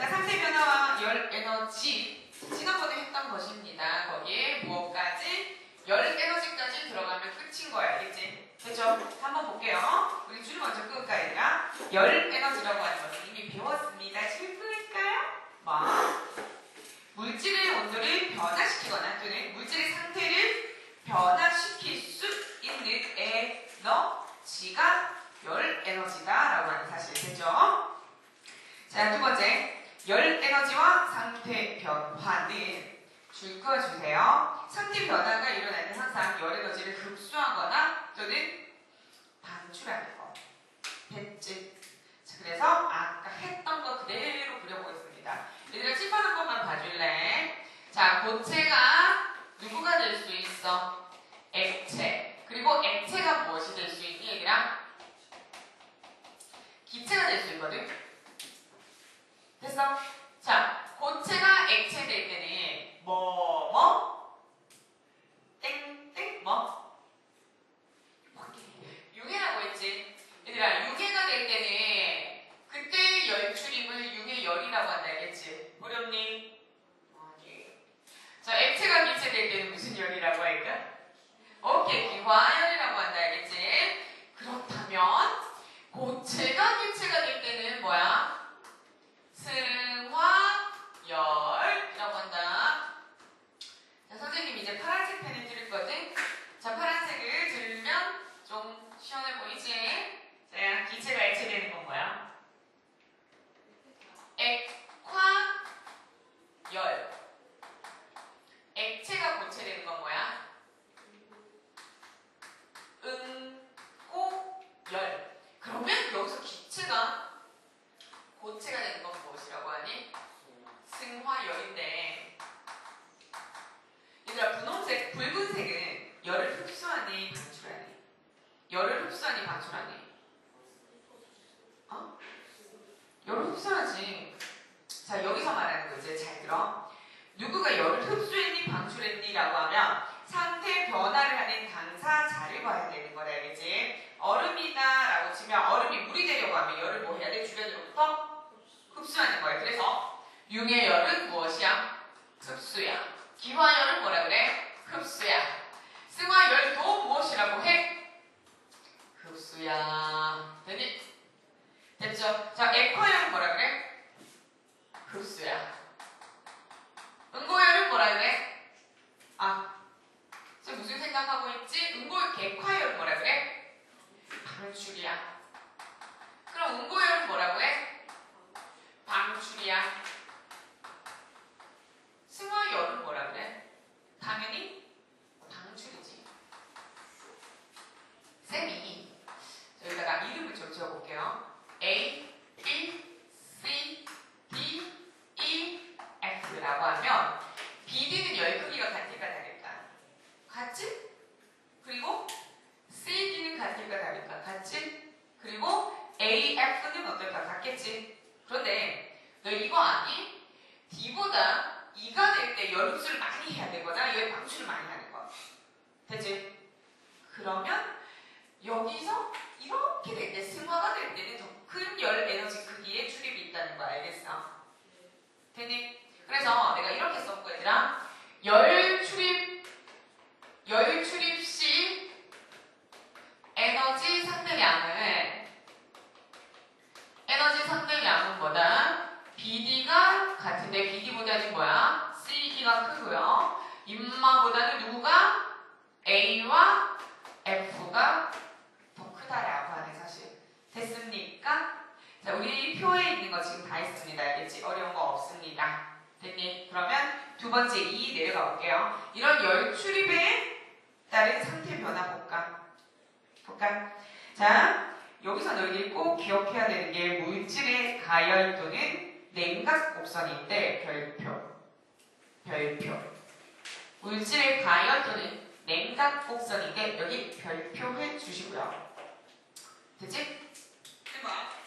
자, 상태 변화와 열 에너지. 지난번에 했던 것입니다. 거기에 무엇까지? 열 에너지까지 들어가면 끝인 거야. 알겠지? 됐죠? 한번 볼게요. 우리 줄을 먼저 끊을까, 얘들아? 열 에너지라고 하는 것을 이미 배웠습니다. 줄 끊을까요? 뭐? 물질의 온도를 변화시키거나 또는 물질의 상태를 변화시킬 수 있는 에너지가 열 에너지다라고 하는 사실 됐죠? 자, 두 번째. 열 에너지와 상태 변화는 줄 그어주세요. 상태 변화가 일어날 때 항상 열 에너지를 흡수하거나 또는 방출하는 거. 됐지? 자, 그래서 아까 했던 거 그대로 그려보겠습니다. 얘들아 한 번만 봐줄래? 자, 고체가 누구가 될 수 있어? 액체. 그리고 액체가 무엇이 될 수 있니, 얘들아? 기체가 될 수 있거든? 됐어? 자, 고체가 액체 될 때는 뭐, 뭐? 땡, 땡, 뭐? 유해라고 했지? 얘들아, 유해가 될 때는 그때 열 출입을 유해열이라고 한다 알겠지? 어렵니? 아니. 자, 액체가 기체 될 때는 무슨 열이라고 할까? 오케이, 기화열이라고 한다 알겠지? 그렇다면 고체가 기체가 될 때는 뭐야? 승화열이라고 한다. 자, 선생님 이제 파란색 펜을 드릴 거든? 자, 파란색을 들면 좀 시원해 보이지? 자, 기체가 액체 되는 건 뭐야? 액화열. 액체가 고체 되는 건 뭐야? 응고열. 그러면 여기서 기체가 고체가 되는 건 무엇이라고 하니? 승화열인데. 얘들아, 분홍색, 붉은색은 열을 흡수하니 방출하니? 열을 흡수하니 방출하니? 어? 열을 흡수하지. 자, 여기서 말하는 거 이제 잘 들어. 누구가 열을 흡수했니 방출했니 라고 하면 상태 변화를 하는 당사자를 봐야 되는 거다 알겠지? 얼음이다 라고 치면 얼음이 물이 되려고 하면 열을 뭐 해야 돼? 주변으로부터 흡수하는 거야. 그래서 융해열은 무엇이야? 흡수야. 기화열은 뭐라 그래? 흡수야. 승화열도 무엇이라고 해? 흡수야. 됐니? 됐죠? 자, 액화열은 뭐라 그래? 흡수야. 응고열은 뭐라 그래? 아, 지금 무슨 생각하고 있지? 응고 객화열은 뭐라 그래? 방출이야. 그럼 응고열은 뭐라고 해? 방출이야. 승화열은 뭐라 그래? 당연히 방출이지. 쌤이 여기다가 이름을 좀 지어볼게요. A, B, C, D, E, F라고 하면 BD는 열 크기가 같을까 다를까? 같지? 그리고 CD는 같을까 다를까? 같지? 그리고 AF는 어떨까? 같겠지? 그런데 너 이거 아니? D보다 E가 될 때 열 흡수를 많이 해야 되거나 열 방출을 많이 하는 거. 되지? 그러면 여기서 이렇게 될 때 승화가 될 때는 더 큰 열 에너지 크기의 출입이 있다는 거 알겠어? 되니? 그래서 내가 이렇게 썼고 얘들아 열 출입 열 출입 시 에너지 상대량을 에너지 상대량은 뭐다? BD가 같은데 BD보다 는 뭐야? CD가 크고요. 인마보다는 누구가? A와 F가 더 크다라고 하는 사실. 됐습니까? 자, 우리 표에 있는 거 지금 다 했습니다. 알겠지? 어려운 거 없습니다. 됐니? 그러면 두 번째 이 내려가 볼게요. 이런 열 출입에 따른 상태 변화 볼까? 볼까? 자, 여기서 너희들이 꼭 기억해야 되는 게 물질의 가열 또는 냉각 곡선인데 별표. 별표. 물질의 가열 또는 냉각 곡선인데 여기 별표 해 주시고요. 됐지? 해봐.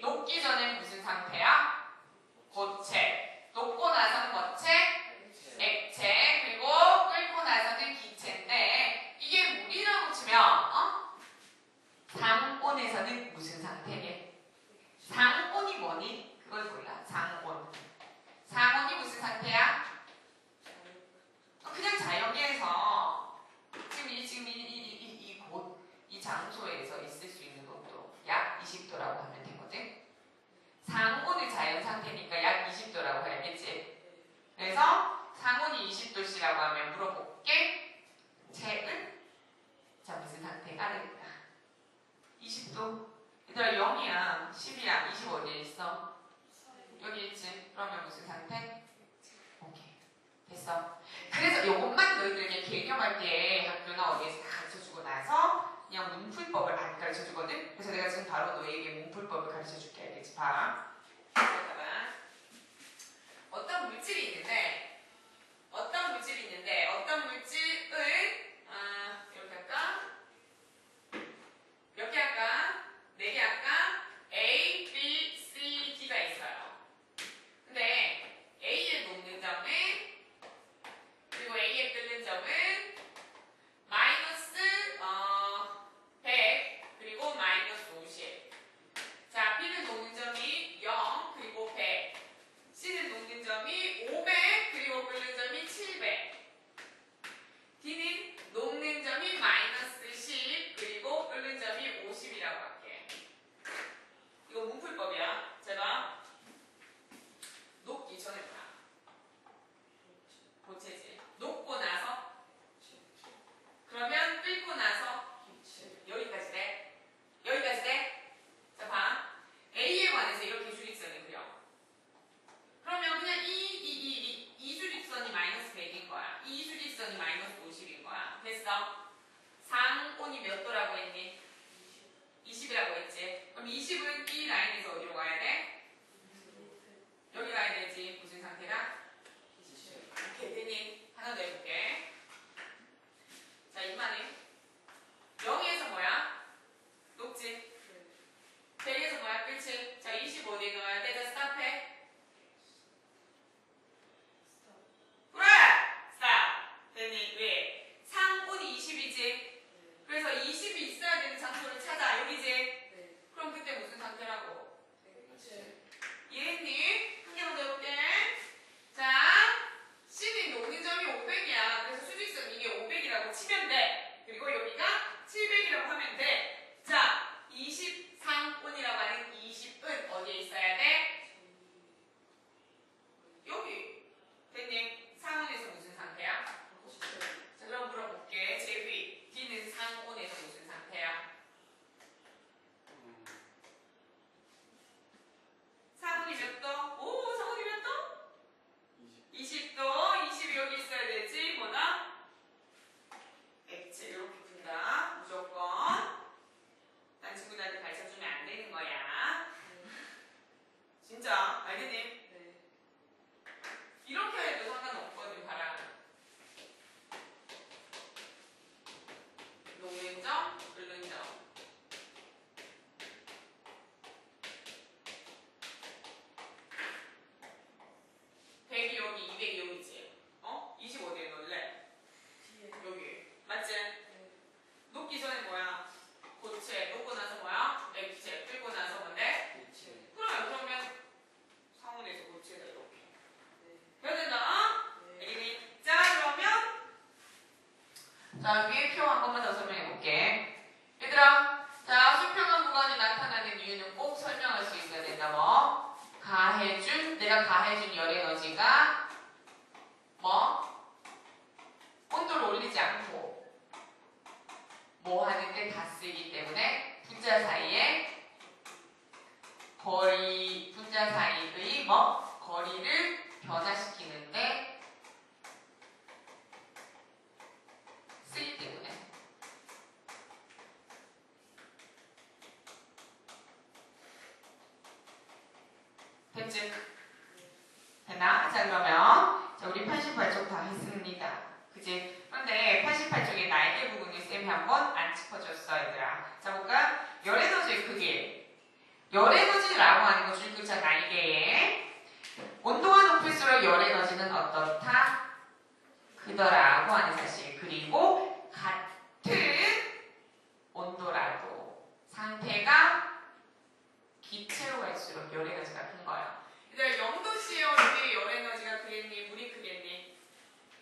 녹기 전에 무슨 상태야? 고체. 갈 때 학교나 어디에서 다 가르쳐주고 나서 그냥 문풀법을 안 가르쳐주거든? 그래서 내가 지금 바로 너에게 문풀법을 가르쳐줄게 알겠지? 봐 잠깐만 어떤 물질이 있는데 어떤 물질이 있는데 어떤 물질이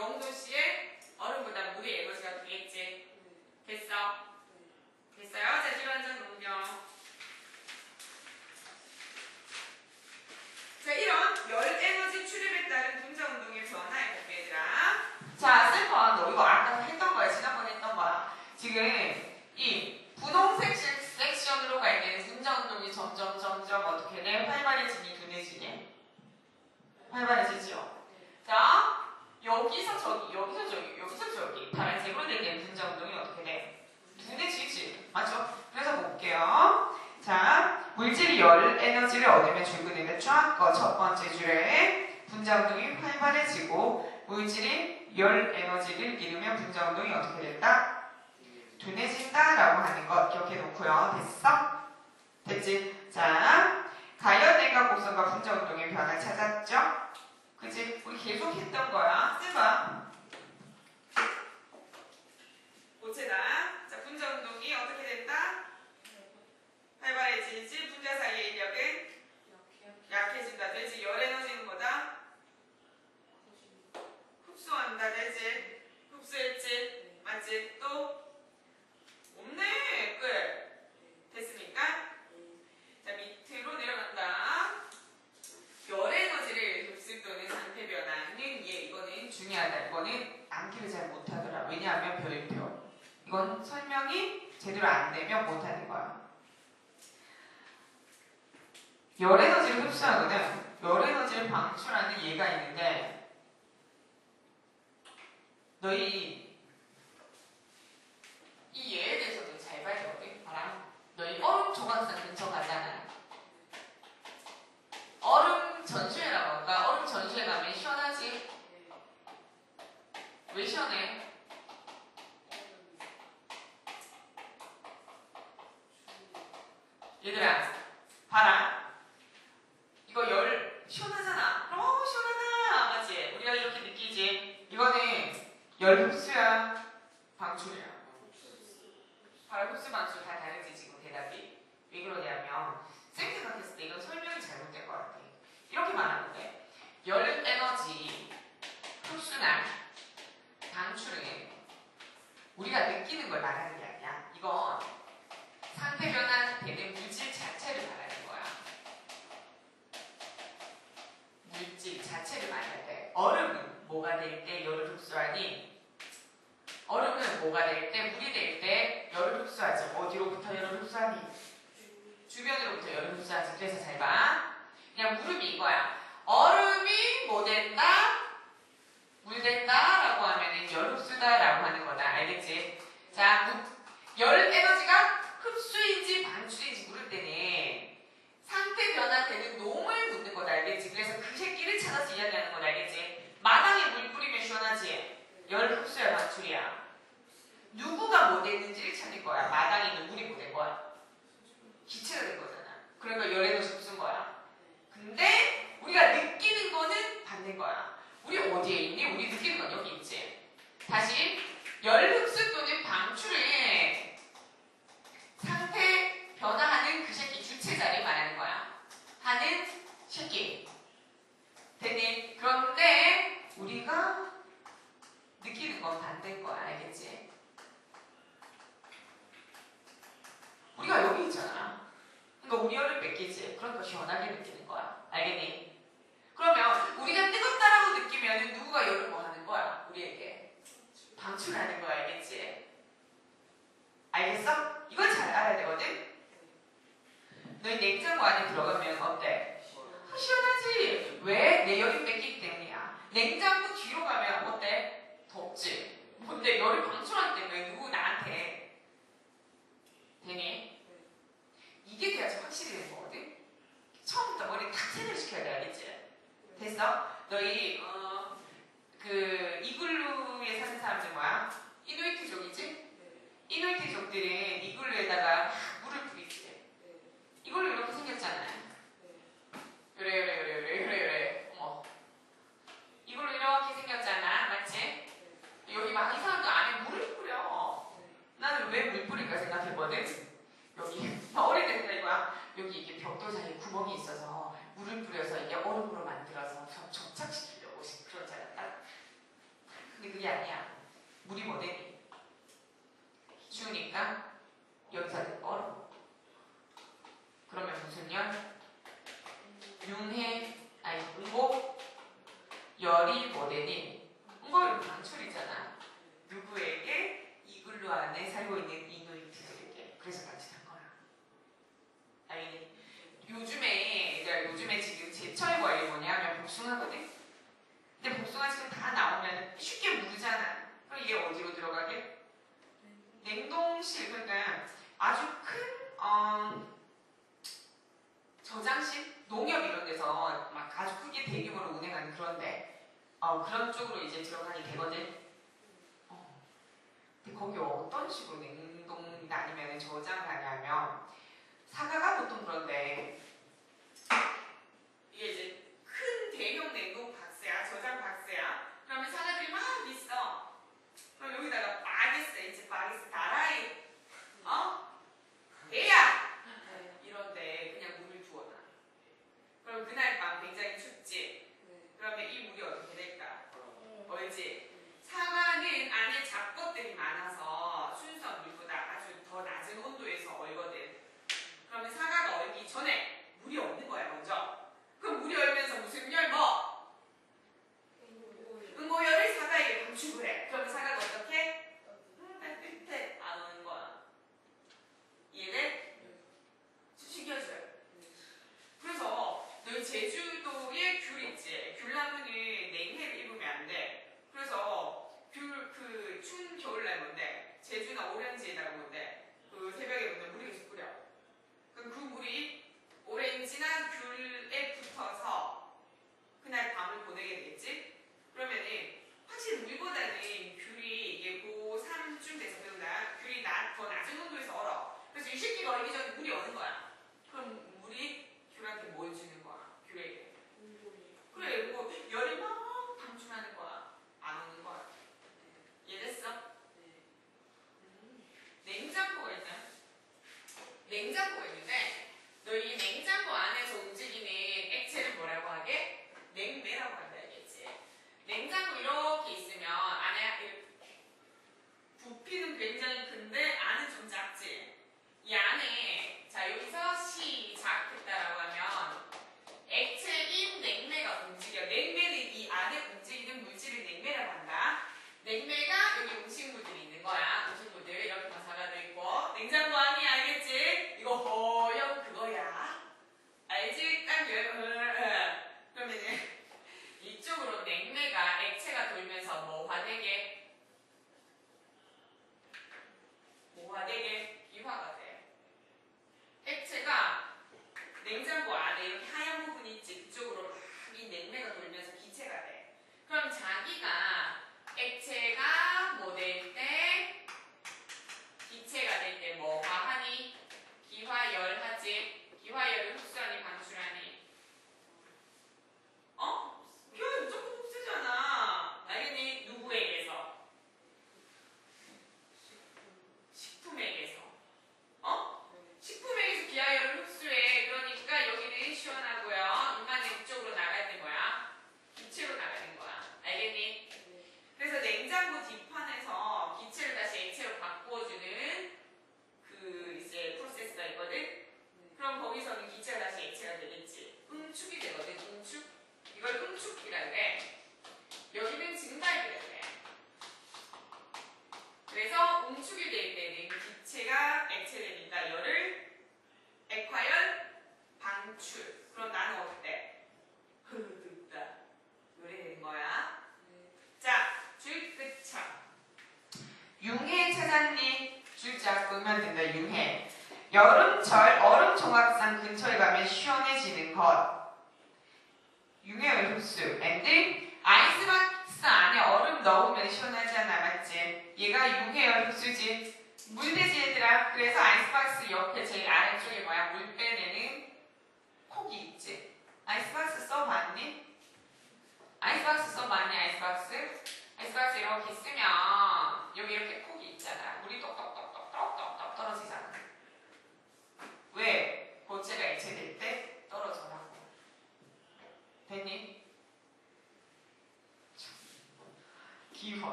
용도 씨의 얼음보다 물의 에너지가 되겠지. 사랑과 긍정운동의 변화 찾아 자체를 말할 때 얼음은 뭐가 될 때 열을 흡수하니? 얼음은 뭐가 될 때 물이 될 때 열을 흡수하지. 어디로부터 열을 흡수하니? 주변으로부터 열을 흡수하지. 그래서 잘봐. 그냥 물음이 이거야. 얼음이 뭐 된다? 물 된다라고 하면은 열 흡수다라고 하는 거다. 알겠지? 자 열은 에너지가 흡수인지 방출인지 물을 때는 상태 변화되는 너무 열 흡수의 방출이야. 누구가 뭐 됐는지를 찾을 거야. 마당에 있는 물이 뭐된 거야. 기체가 된 거잖아. 그러니까 열의 넣어서 무슨 거야. 근데 우리가 느끼는 거는 받는 거야. 우리 어디에 있니? 우리 느끼는 건 여기 있지. 다시 열 흡수 또는 방출에 어, 그 이글루에 사는 사람들 뭐야? 이누이트족이지? 네. 이누이트족들은 이글루에다가 consequently they did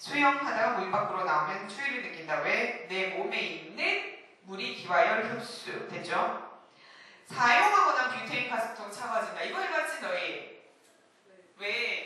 수영하다가 물 밖으로 나오면 추위를 느낀다. 왜? 내 몸에 있는 물이 기와열 흡수. 됐죠? 사용하거나 뷰테인 가스통 차가진다. 이거 해봤지, 너희? 왜?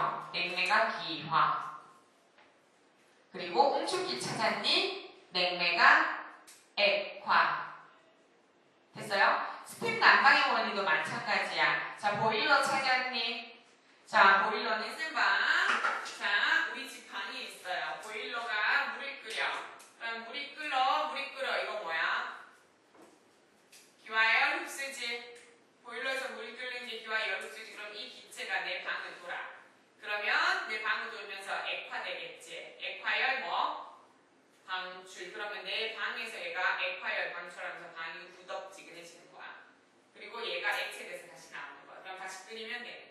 기형, 냉매가 기화. 그리고 옹축기 찾았니? 냉매가 액화. 됐어요? 스팀 난방의 원리도 마찬가지야. 자, 보일러 찾았니? 자, 보일러는 쓴방. 자, 우리 집 그러면 내 방에서 얘가 액화열 방처럼 해서 방이 후덕지근해지는 거야. 그리고 얘가 액체 돼서 다시 나오는 거야. 그럼 다시 끓이면 돼.